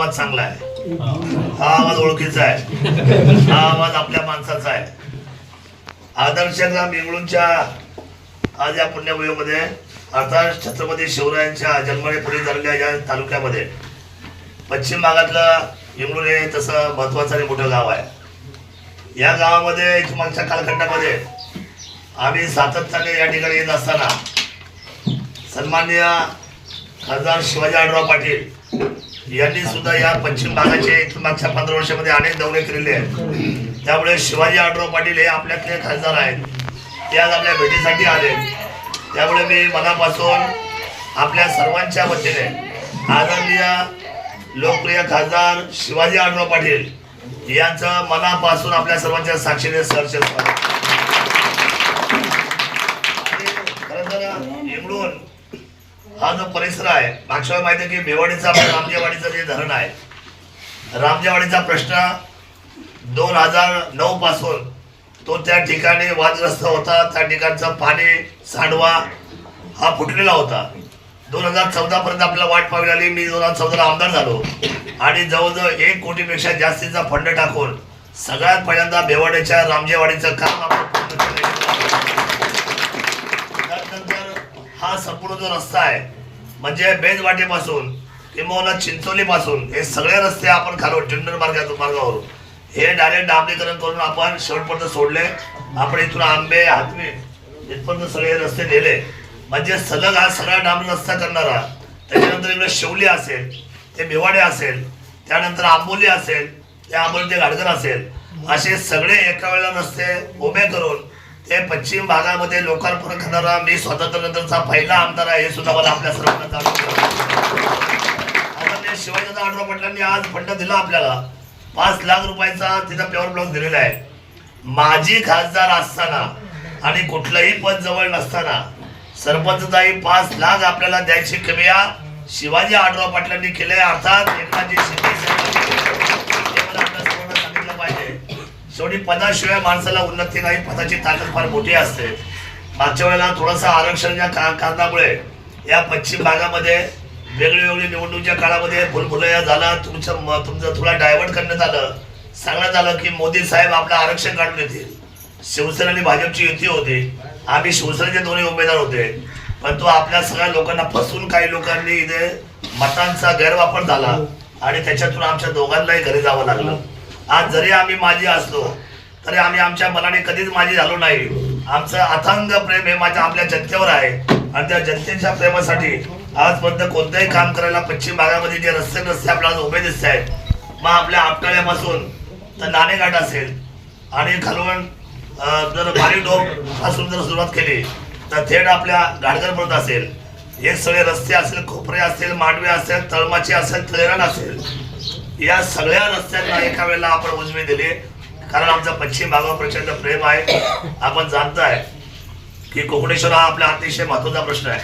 आवाज चांगला आहे. हा आवाज ओळखीचा आहे. हा आवाज आपल्या माणसाचा आहे. आदर्श ग्राम आज या पुण्यभूमीमध्ये अर्थात छत्रपती शिवरायांच्या जन्मळे झालेल्या या तालुक्यामध्ये. पश्चिम भागातलं इंगळूर हे तसं महत्वाचं आणि मोठं गाव आहे. या गावामध्ये मागच्या कालखंडामध्ये आम्ही सातत्याने या ठिकाणी येत असताना सन्माननीय खासदार शिवाजी आढराव पाटील यांनी सुद्धा या पश्चिम भागाचे इथून मागच्या पंधरा वर्षामध्ये अनेक दौरे केलेले आहेत. त्यामुळे शिवाजी आढराव पाटील हे आपल्यातले खासदार आहेत. ते आज आपल्या भेटीसाठी आले. त्यामुळे मी मनापासून आपल्या सर्वांच्या वतीने आदरणीय लोकप्रिय खासदार शिवाजी आढराव पाटील यांचं मनापासून आपल्या सर्वांच्या साक्षीने सहर्ष स्वागत. खरं तर हा जो परिसर आहे मागच्या माहिती आहे की मेवाडीचा रामजेवाडीचं जे धरण आहे रामजेवाडीचा प्रश्न दोन हजार नऊ पासून तो त्या ठिकाणी वादग्रस्त होता त्या ठिकाणचं पाणी सांडवा हा फुटलेला होता. दोन हजार चौदा पर्यंत आपल्याला वाट पाहावी लागली मी दोन हजार चौदाला आमदार झालो. आणि जवळजवळ एक कोटीपेक्षा जास्तीचा फंड टाकून सगळ्यात पहिल्यांदा बेवाड्याच्या रामजेवाडीचं काम आपण पूर्ण केलं. त्यानंतर हा संपूर्ण जो रस्ता आहे. म्हणजे बेजवाटेपासून किंवा चिंचोलीपासून हे सगळे रस्ते आपण खालो टेंडर मार्गातून मार्गावरून. हे डायरेक्ट डांबरीकरण करून आपण शेवटपर्यंत सोडले. आपण इथून आंबे हातवे इथपर्यंत सगळे रस्ते नेले. म्हणजे सलग हा सगळा डांबरी रस्ता करणारा त्याच्यानंतर इकडे शेवली असेल ते भिवाडे असेल त्यानंतर आंबोली असेल त्या आंबोली ते गाडगर असेल. असे सगळे एका वेळेला रस्ते उभे करून ते पश्चिम भागामध्ये लोकार्पण करणारा मी स्वातंत्र्यानंतरचा पहिला आमदार आहे हे सुद्धा मला आपल्या सर्वांना जाणून घ्यावं. शिवाजी शिवाजीदादा आढराव पाटलांनी आज फंड दिला आपल्याला. पाच लाख रुपयाचा तिथं पेवर ब्लॉक दिलेला आहे. माजी खासदार असताना आणि कुठलंही पद जवळ नसताना सरपंचचाही पाच लाख आपल्याला द्यायची क्रिया शिवाजी आढराव पाटलांनी केले अर्थात एकनाथजी शिंदे शेवटी पदाशिवाय माणसाला उन्नती नाही पदाची ताकद फार मोठी असते. मागच्या वेळेला थोडंसं आरक्षणाच्या का कारणामुळे या पश्चिम भागामध्ये वेगळी वेगळी निवडणुकीच्या काळामध्ये भुलभुलया झाला तुमचं म- तुमचं थोडा डायव्हर्ट करण्यात आलं. सांगण्यात आलं की मोदी साहेब आपलं आरक्षण काढून येतील शिवसेना आणि भाजपची युती होती. आम्ही शिवसेनेचे दोन्ही उमेदवार होते. पण तो आपल्या सगळ्या लोकांना फसवून काही लोकांनी इथे मतांचा गैरवापर झाला आणि त्याच्यातून आमच्या दोघांनाही घरी जावं लागलं. आज जरी आम्ही माझी असलो तरी आम्ही आमच्या मनाने कधीच माझी झालो नाही. आमचं अथांग प्रेम हे माझ्या आपल्या जनतेवर आहे. आणि त्या जनतेच्या प्रेमासाठी आजपर्यंत कोणतंही काम करायला पश्चिम भागामध्ये जे रस्ते रस्ते आपल्याला उभे दिसत आहेत मग आपल्या आपटाळ्यापासून तर नाणेघाट असेल आणि खालवण जर भारी डोबपासून जर सुरुवात केली तर थेट आपल्या घाटघरपर्यंत असेल. हे सगळे रस्ते असेल खोपरे असतील मांडवे असेल तळमाचे असेल तळेरण असेल. या सगळ्या रस्त्यांना एका वेळेला आपण उजवी दिली. कारण आमचा पश्चिम भागावर प्रचंड प्रेम आहे. आपण जाणताय की कोकणेश्वर हा आपला अतिशय महत्त्वाचा प्रश्न आहे.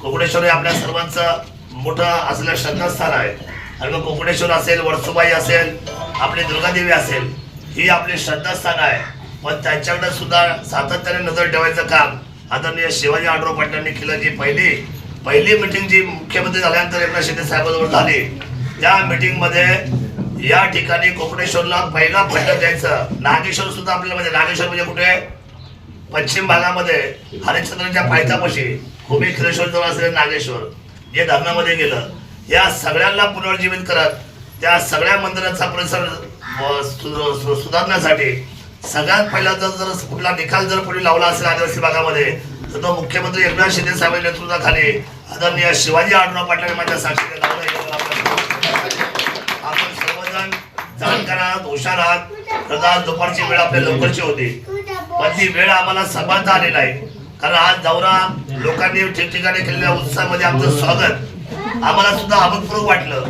कोकणेश्वर हे आपल्या सर्वांचं मोठं असलेलं श्रद्धास्थान आहे. आणि मग कोकणेश्वर असेल वर्सुबाई असेल आपली दुर्गादेवी असेल ही आपली श्रद्धास्थान आहे. पण त्यांच्याकडे सुद्धा सातत्याने नजर ठेवायचं काम आदरणीय शिवाजी आढराव पाटलांनी केलं. जी पहिली पहिली मिटिंग जी मुख्यमंत्री झाल्यानंतर एकनाथ शिंदे साहेबांबरोबर झाली त्या मीटिंगमध्ये या ठिकाणी कोकणेश्वरला पहिला फंड द्यायचं. नागेश्वर सुद्धा आपल्याला म्हणजे नागेश्वर म्हणजे कुठे? पश्चिम भागामध्ये हरिश्चंद्राच्या पायथापाशी भूमी खिरेश्वर जवळ असलेलं नागेश्वर. जे धरणामध्ये गेलं. या सगळ्यांना पुनर्जीवित करत त्या सगळ्या मंदिराचा परिसर सु- सु- सुधारण्यासाठी सगळ्यात पहिला जर जर कुठला निकाल जर कोणी लावला असेल आदिवासी भागामध्ये तर तो मुख्यमंत्री एकनाथ शिंदे साहेबांच्या नेतृत्वाखाली आदरणीय शिवाजी आढराव पाटील माझ्या साक्षीने लावला. आज दुपारची वेळ आपल्या लवकरची होती. पण ती वेळ आम्हाला सर्वांचा आलेला आहे कारण आज दौरा लोकांनी ठिकठिकाणी केलेल्या उत्साहामध्ये आमचं स्वागत. आम्हाला सुद्धा अभूतपूर्व वाटलं.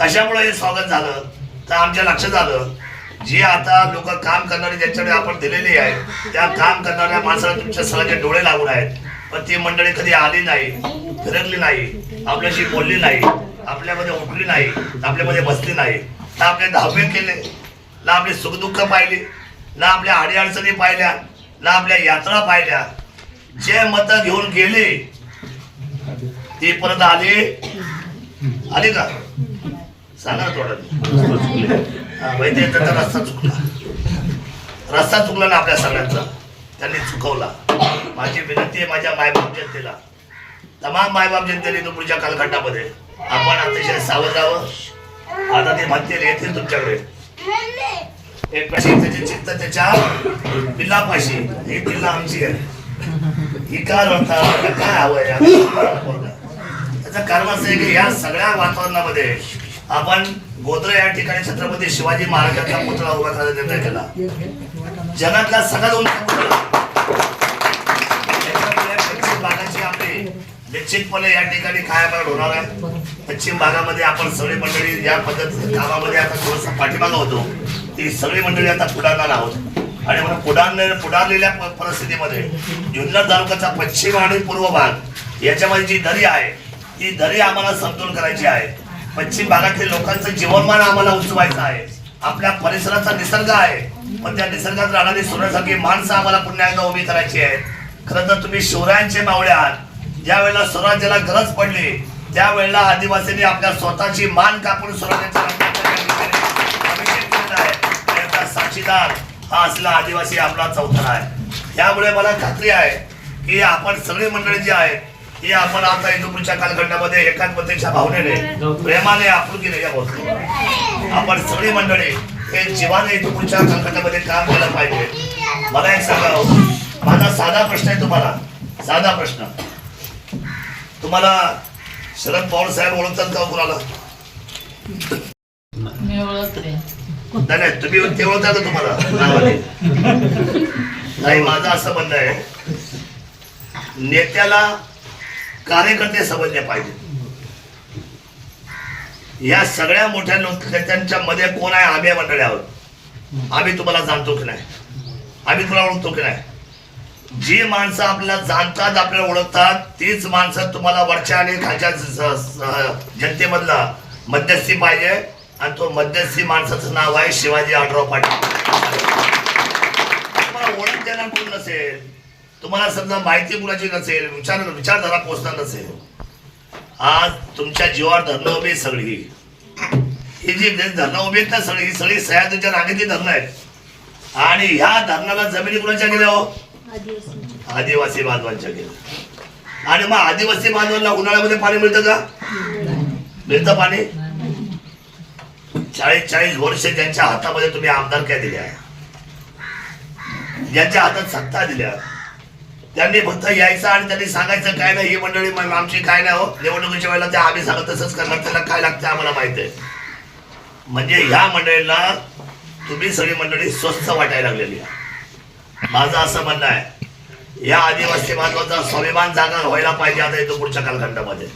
कशामुळे हे स्वागत झालं? तर आमच्या लक्षात आलं जे आता लोक काम करणारे ज्यांच्याकडे आपण दिलेली आहे त्या काम करणाऱ्या माणसाला तुमच्या सगळ्यांचे डोळे लागून आहेत. पण ती मंडळी कधी आली नाही फिरकली नाही आपल्याशी बोलली नाही आपल्यामध्ये उठली नाही आपल्यामध्ये बसली नाही. ना आपले दहावे केले ना आपले सुखदुःख पाहिले ना आपल्या अडीअडचणी पाहिल्या ना आपल्या यात्रा पाहिल्या. जे मत घेऊन गेले ती परत आली. आली का? सांगा थोडं. हा, रस्ता चुकला. रस्ता चुकला ना आपल्या सगळ्यांचा. त्यांनी चुकवला. माझी विनंती आहे माझ्या मायबाप जनतेला. तमाम मायबाप जनतेने तो पुढच्या कालखंडामध्ये आपण अतिशय सावध राहावं. आता ते म्हणतील येतील तुमच्याकडे. एक पाशी त्याची चित्त त्याच्या ही पिल्ला आमची आहे. ही काय हवंय त्याचं कारण असं आहे की या सगळ्या वातावरणामध्ये आपण गोत्रे या ठिकाणी छत्रपती शिवाजी महाराजांचा पुतळा उभा करायचा निर्णय केला. जगातला सगळ्यात उंच निश्चितपणे या ठिकाणी कायापालट होणार आहे. पश्चिम भागामध्ये आपण सगळी मंडळी या पद्धतीच्या कामामध्ये आता थोडस पाठीमागा होतो ती सगळी मंडळी आता पुढारणार आहोत. आणि म्हणून पुढारले पुढारलेल्या प- परिस्थितीमध्ये जुन्नर तालुक्याचा पश्चिम आणि पूर्व भाग याच्यामध्ये जी दरी आहे ती दरी आम्हाला समतोल करायची आहे. पश्चिम भागातील लोकांचं जीवनमान आम्हाला उचवायचं आहे. आपल्या परिसराचा निसर्ग आहे. पण त्या निसर्गात राहणारी सोन्यासारखी माणसं आम्हाला पुन्हा एकदा उभी करायची आहेत. खरं तर तुम्ही शिवरायांचे मावळे आहात. ज्या वेळेला स्वराज्याला गरज पडली त्यावेळेला आदिवासींनी आपल्या स्वतःची मान कापून स्वराज्याच्या साक्षीदार हा असला आदिवासी आपला चौथा आहे. त्यामुळे मला खात्री आहे की आपण सगळी मंडळी जी आहेत ही आपण आता इंदुपूरच्या कालखंडामध्ये एकात्मतेच्या भावनेने प्रेमाने आपुलकीने या बोलतो. आपण सगळी मंडळी हे जीवाने इंदुपूरच्या कालखंडामध्ये काम केलं पाहिजे. मला एक सांगा हो. माझा साधा प्रश्न आहे तुम्हाला. साधा प्रश्न. तुम्हाला शरद पवार साहेब ओळखतात का कुणाला? मी ओळखते. नाही नाही तुम्ही ते ओळखता का तुम्हाला? नावाने? नाही माझं असं म्हणणं आहे नेत्याला कार्यकर्ते समजले पाहिजे. या सगळ्या मोठ्या नेत्यांच्या मध्ये कोण आहे आम्ही मंडळी आहोत आम्ही तुम्हाला जाणतो की नाही? आम्ही तुला ओळखतो की नाही? जी माणसं आपल्याला जाणतात आपल्याला ओळखतात तीच माणसं तुम्हाला वरच्या आणि खालच्या जनतेमधला मध्यस्थी पाहिजे. आणि तो मध्यस्थी माणसाचं नाव आहे शिवाजी आढराव पाटील. तुम्हाला ओळख देणार कोण नसेल? तुम्हाला समजा माहिती कुणाची नसेल विचार विचारधारा पोचणार नसेल. आज तुमच्या जीवावर धरणं उभी सगळी. ही जी धरणं उभी आहेत ना सगळी ही सगळी सह्याद्रीच्या रांगेतली धरणं आहेत. आणि ह्या धरणाला जमिनी कुणाच्या गेल्या हो? आदिवासी बांधवांच्या गेल्या आणि मग आदिवासी बांधवांना उन्हाळ्यामध्ये पाणी मिळतं का? मिळतं पाणी? चाळीस चाळीस वर्ष ज्यांच्या हातामध्ये तुम्ही आमदारक्या दिल्या ज्यांच्या हातात सत्ता दिल्या. त्यांनी फक्त यायचं आणि त्यांनी सांगायचं काय नाही ही मंडळी आमची काय नाही हो. निवडणुकीच्या वेळेला ते आम्ही सांगत तसंच करणार. त्याला काय लागतं आम्हाला माहिती आहे. म्हणजे ह्या मंडळीला तुम्ही सगळी मंडळी स्वस्त वाटायला लागलेली आहे. माझं असं म्हणणं आहे या आदिवासी बांधवाचा स्वाभिमान जागा व्हायला पाहिजे आता येतो पुढच्या कालखंडामध्ये.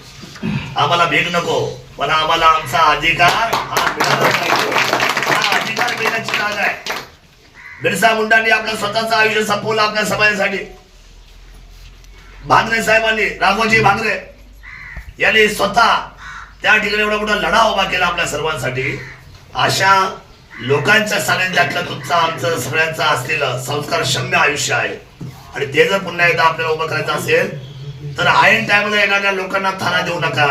आम्हाला भीक नको पण आम्हाला आमचा अधिकार हा मिळाला पाहिजे. अधिकार मिळण्याची जागा आहे. बिरसा मुंडांनी आपलं स्वतःचं आयुष्य संपवलं आपल्या समाजासाठी. भांगरे साहेबांनी राघोजी भांगरे यांनी स्वतः त्या ठिकाणी एवढा मोठा लढा उभा केला आपल्या सर्वांसाठी. अशा लोकांच्या सानिध्यातलं तुमचं आमचं सगळ्यांचं असलेलं संस्कार शम्य आयुष्य आहे. आणि ते जर पुन्हा एकदा आपल्याला उभं करायचं असेल तर आयन टाइमला येणाऱ्या लोकांना थाना देऊ नका.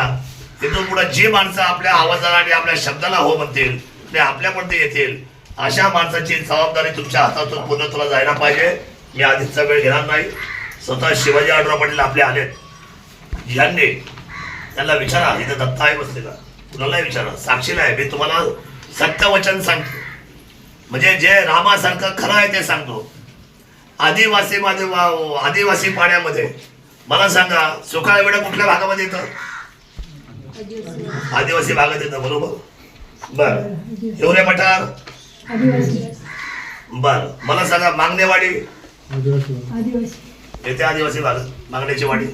तिथून पुढे जी माणसं आपल्या आवाजाला आणि आपल्या शब्दाला हो म्हणतील ते आपल्यामध्ये येतील. अशा माणसाची जबाबदारी तुमच्या हातातून पूर्ण तुला जायला पाहिजे. मी आधीचा वेळ घेणार नाही. स्वतः शिवाजी आढराव पाटील आपले आलेत. यांनी त्यांना विचारा इथं दत्ता आहे बसलेला. कुणालाही विचारा. साक्षीला आहे. मी तुम्हाला सत्य वचन सांगतो. म्हणजे जे रामासारखं खरं आहे ते सांगतो. आदिवासी मध्ये वा- आदिवासी पाण्यामध्ये. मला सांगा सुकाळ वेळ कुठल्या भागामध्ये येतं? आदिवासी भागात येतं बरोबर? बर. हिवरे पठार? बर. मला सांगा मागणेवाडी? येते आदिवासी भाग मागण्याची वाडी.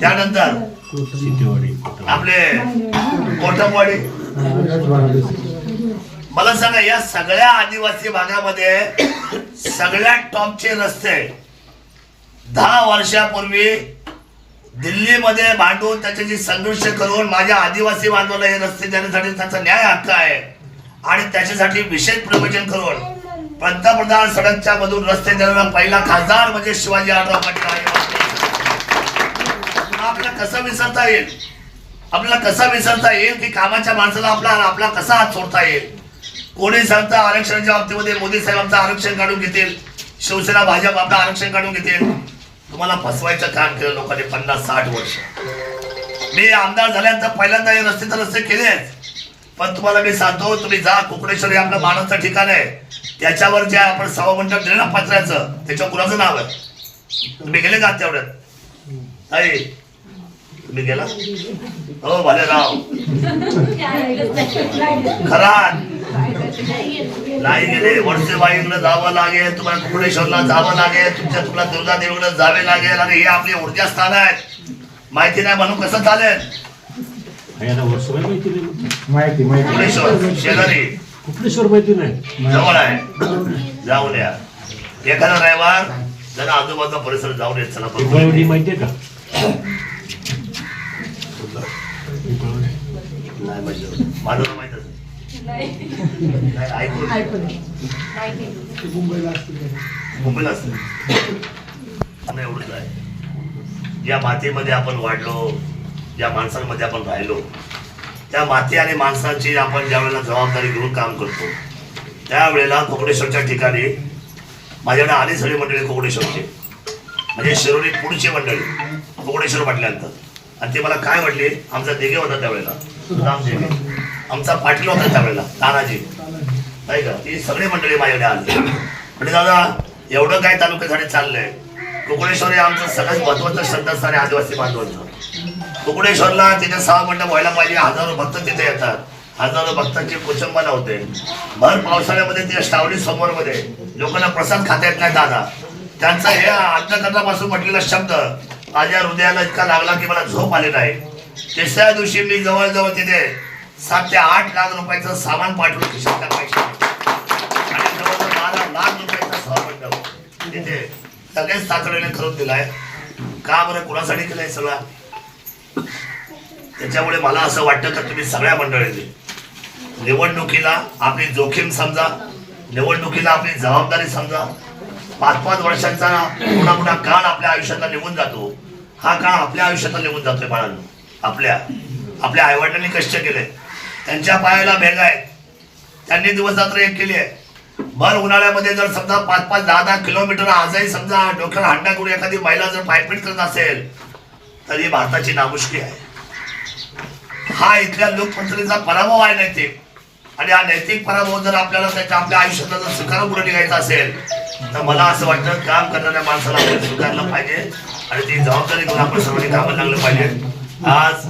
त्यानंतर? आपले कोटमवाडी? मला सांगा या सगळ्या आदिवासी भागामध्ये सगळ्यात टॉपचे रस्ते दहा वर्षापूर्वी दिल्लीमध्ये भांडून त्याच्याशी संघर्ष करून माझ्या आदिवासी बांधवाला हे रस्ते देण्यासाठी त्याचा न्याय हक्क आहे आणि त्याच्यासाठी विशेष प्रवचन करून पंतप्रधान सडकच्या मधून रस्ते देणारा पहिला खासदार म्हणजे शिवाजी आढराव पाटील आहे. आपल्याला कसं विसरता येईल? आपल्याला कसा विसरता येईल की कामाच्या माणसाला आपला आपला कसा हात सोडता येईल? कोणी सांगतं आरक्षणाच्या बाबतीमध्ये मोदी साहेब आमचं आरक्षण काढून घेतील? शिवसेना भाजप आपलं आरक्षण काढून घेतील? तुम्हाला फसवायचं काम केलं लोकांनी पन्नास साठ वर्ष. मी आमदार झाल्यानंतर पहिल्यांदा हे रस्ते तर रस्ते केलेच. पण तुम्हाला मी सांगतो तुम्ही जा कुकडेश्वर हे आपलं मानाचं ठिकाण आहे. त्याच्यावर जे आपण सभा मंडप दिलं ना पत्र्याचं त्याच्यावर कुणाचं नाव आहे? तुम्ही गेले का तेवढ्यात आई तुम्ही गेला? हो भले राव. खरा. नाही गेले वर्षेबाईकडे जावं लागेल तुम्हाला कुकडेश्वरला जावं लागेल तुमच्या तुला दुर्गा देवीकडे जावे लागेल आणि हे आपले ऊर्जा स्थान आहेत. माहिती नाही म्हणून कसं चालेल? माहिती नाही माहिती माहिती. कुकडेश्वर शेजारी. माहिती नाही. जवळ आहे. जाऊन या एखादा रविवार जरा आजूबाजूचा परिसर जाऊन येत चला बघू. का. नाही माझं ऐकून मुंबईला असतं नाही एवढंच आहे ज्या मातीमध्ये आपण वाढलो ज्या माणसांमध्ये आपण राहिलो. त्या माती आणि माणसाची आपण ज्या वेळेला जबाबदारी घेऊन काम करतो त्यावेळेला कोकणेश्वरच्या ठिकाणी माझ्याकडे आले सगळे मंडळी कोकणेश्वरचे. म्हणजे शिरोली पुढचे मंडळी कोकणेश्वर म्हटल्यानंतर. आणि ते मला काय म्हटले? आमचा देगे होता त्यावेळेला. राम देगे आमचा पाटील होता त्यावेळेला तानाजी नाही का? ती सगळी मंडळी माझ्याकडे आली. म्हणजे दादा एवढं काय तालुक्यासाठी चाललंय? कोकणेश्वर हे आमचं सगळ्यात महत्वाचं श्रद्धास्थान आहे आदिवासी बांधवांचं. कोकणेश्वरला तिथे सहा मंडप व्हायला पाहिजे हजारो भक्त तिथे येतात. हजारो भक्तांची कुचंबना होते. भर पावसाळ्यामध्ये ते श्रावणी सोमवारमध्ये. लोकांना प्रसाद खाता येत नाही दादा. त्यांचा हे अंतकरणापासून म्हटलेला शब्द माझ्या हृदयाला इतका लागला की मला झोप आली नाही. तिसऱ्या दिवशी मी जवळजवळ तिथे सात ते आठ लाख रुपयाचं सामान पाठवलं खिशातल्या पैसे आणि जवळजवळ बारा लाख रुपयाचा सहमंडप तिथे सगळेच तातडीने करून दिलाय. का बरं कुणासाठी केलंय सगळा? त्याच्यामुळे मला असं वाटतं का तुम्ही सगळ्या मंडळींनी निवडणुकीला आपली जोखीम समजा निवडणुकीला आपली जबाबदारी समजा. पाच पाच वर्षांचा कुणा कुणा काळ आपल्या आयुष्यातला निघून जातो. हा काळ आपल्या आयुष्यातला निघून जातोय बाळांनो. आपल्या आपल्या आईवडिलांनी कष्ट केले. त्यांच्या पायाला भेग आहेत. त्यांनी दिवस रात्र एक केली आहे. भर उन्हाळ्यामध्ये जर समजा पाच पाच दहा दहा किलोमीटर आजही समजा डोक्याला हांडा करून एखादी महिला जर पायपीट करत असेल तर ही भारताची नामुष्की आहे. हा इथल्या लोकप्रतिनिधीचा पराभव आहे नैतिक. आणि हा नैतिक पराभव जर आपल्याला त्याच्या आपल्या आयुष्यातला जर स्वीकारून पुढे निघायचा असेल तर मला असं वाटतं काम करणाऱ्या माणसाला आपण स्वीकारलं पाहिजे. आणि ती जबाबदारी घेऊन आपण सर्वांनी कामाला लागलं पाहिजे. आज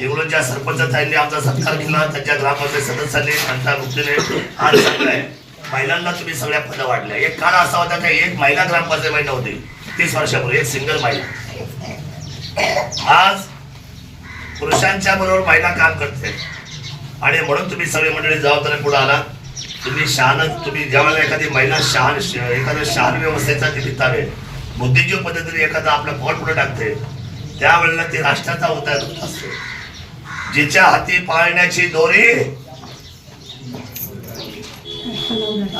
इंग्लंडच्या सरपंचांनी आमचा सत्कार केला त्यांच्या ग्रामपंचायत सदस्यांनी त्यांच्या वृत्तीने आज सांगलाय महिलांना तुम्ही सगळ्या पदं वाढल्या. एक काळ असा होता का एक महिला ग्रामपंचायत महिला होती. तीस वर्षापूर्वी एक सिंगल महिला. आज पुरुषांच्या बरोबर महिला काम करते. आणि म्हणून तुम्ही सगळे मंडळी जबाबदारी पुढे आला तुम्ही शहाण तुम्ही ज्यावेळेला एखादी महिला शहाण एखाद्या शहाण व्यवस्थेचा निमित्ताने बुद्धिजीव पद्धतीने एखादा आपलं पाऊल पुढे टाकते त्यावेळेला ते राष्ट्राचा होता असतो असते. जिच्या हाती पाळण्याची दोरी.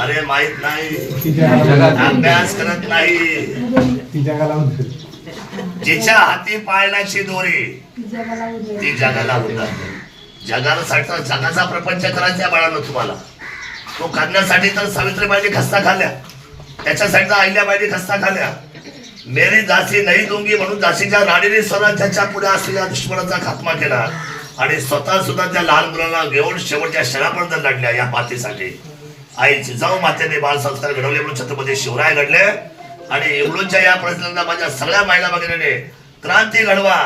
अरे माहीत नाही. अभ्यास करत नाही. जिच्या हाती पाळण्याची दोरी. ती जगाला उतरते जगाला साठी जगाचा प्रपंच करायचा बाळांनो तुम्हाला. तो करण्यासाठी तर सावित्रीबाईने खस्ता खाल्ल्या. त्याच्यासाठी तर अहिल्याबाईने खस्ता खाल्ल्या. मेरी दासी नाही दोंगी म्हणून दासीच्या राणीने स्वराज्याच्या पुढे असलेल्या दुश्मनाचा खात्मा केला. आणि स्वतः सुद्धा त्या लहान मुलांना घेऊन शेवटच्या क्षणापर्यंत लढल्या या मातेसाठी. आई जिजाऊ मातेने बालसंस्कार घडवले म्हणून छत्रपती शिवराय घडले. आणि इंग्लंडच्या या प्रश्नांना माझ्या सगळ्या महिला भगिनीने क्रांती घडवा